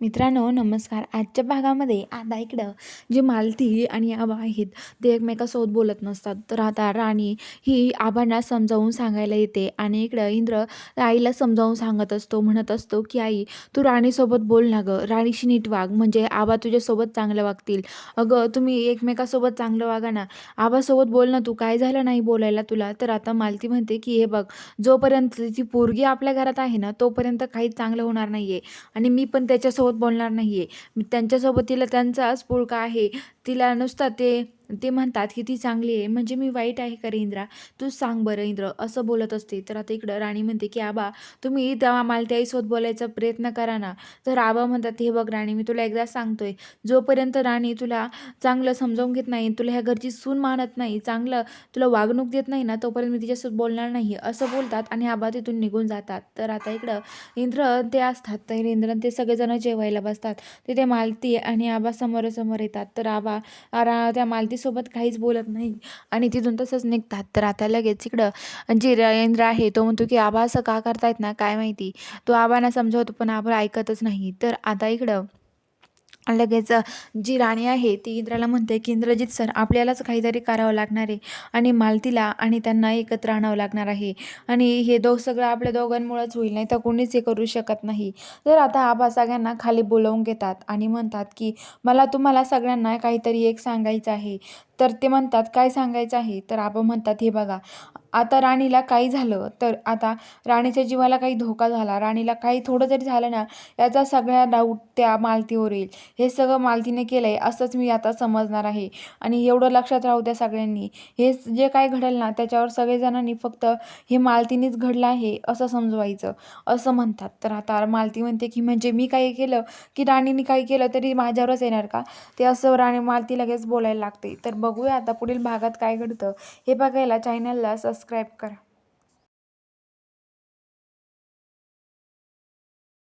मित्रांनो नमस्कार. आजच्या भागामध्ये आता इकडं जी मालती आणि आबा आहेत ते एकमेकासोबत बोलत नसतात. तर आता राणी ही आबांना समजावून सांगायला येते आणि इकडं इंद्र आईला समजावून सांगत असतो म्हणत असतो की आई तू राणीसोबत बोल ना गं. राणीशी नीट वाग. म्हणजे आबा तुझ्यासोबत चांगलं वागतील. अगं तुम्ही एकमेकासोबत चांगलं वागा ना. आबासोबत बोल ना तू. काय झालं नाही बोलायला तुला? तर आता मालती म्हणते की हे बघ. जोपर्यंत ती पोरगी आपल्या घरात आहे ना तोपर्यंत काही चांगलं होणार नाही आहे आणि मी पण त्याच्यासोबत बोलणार नाही आहे त्यांच्यासोबत तिला त्यांचाच पुळका आहे. तिला नुसता ते ते म्हणतात की ती चांगली आहे. म्हणजे मी वाईट आहे का रे इंद्रा तूच सांग बरं इंद्र. असं बोलत असते. तर आता इकडं राणी म्हणते की आबा तुम्ही त्या मालत्याईसोबत बोलायचा प्रयत्न करा ना. तर आबा म्हणतात हे बघ राणी मी तुला एकदा सांगतोय. जोपर्यंत राणी तुला चांगलं समजावून घेत नाही तुला ह्या घरची सून मानत नाही चांगलं तुला वागणूक देत नाही ना तोपर्यंत मी तिच्यासोबत बोलणार नाही. असं बोलतात आणि आबा तिथून निघून जातात. तर आता इकडं इंद्र ते असतात. तर इंद्र ते सगळेजण जेवायला बसतात. तिथे मालती आणि आबा समोरासमोर येतात. तर आबा त्या त्या मालतीसोबत काहीच बोलत नाही. आणि तिथून तसंच निघतात. तर आता लगेच इकडं जे इंद्र आहे तो म्हणतो की आबा असं का करतायत ना? काय माहिती? तो आबांना समजवतो पण आबा ऐकतच नाही. तर आता इकडं लगेच जी राणी आहे ती इंद्राला म्हणते की इंद्रजित सर आपल्यालाच काहीतरी करावं लागणार आहे आणि मालतीला आणि त्यांना एकत्र आणावं लागणार आहे. आणि हे दो सगळं आपल्या दोघांमुळेच होईल नाही तर कोणीच हे करू शकत नाही. तर आता आबा सगळ्यांना खाली बोलवून घेतात आणि म्हणतात की मला तुम्हाला सगळ्यांना काहीतरी एक सांगायचं आहे. तर ते म्हणतात काय सांगायचं आहे? तर आबा म्हणतात हे बघा आता राणीला काही झालं तर आता राणीच्या जीवाला काही धोका झाला. राणीला काही थोडं जरी झालं ना याचा सगळ्या डाऊट त्या मालतीवर येईल. हे सगळं मालतीने केलं आहे असंच मी आता समजणार आहे. आणि एवढं लक्षात राहू द्या सगळ्यांनी. हे जे काय घडेल ना त्याच्यावर सगळेजणांनी फक्त हे मालतीनेच घडलं आहे असं समजवायचं. असं म्हणतात. तर आता मालती म्हणते की म्हणजे मी काही केलं? की राणीने काही केलं तरी माझ्यावरच येणार का? ते असं राणी मालती लगेच बोलायला लागते. तर बघूया आता पुढील भागात काय घडतं. हे बघायला चॅनलला सबस्क्राईब करा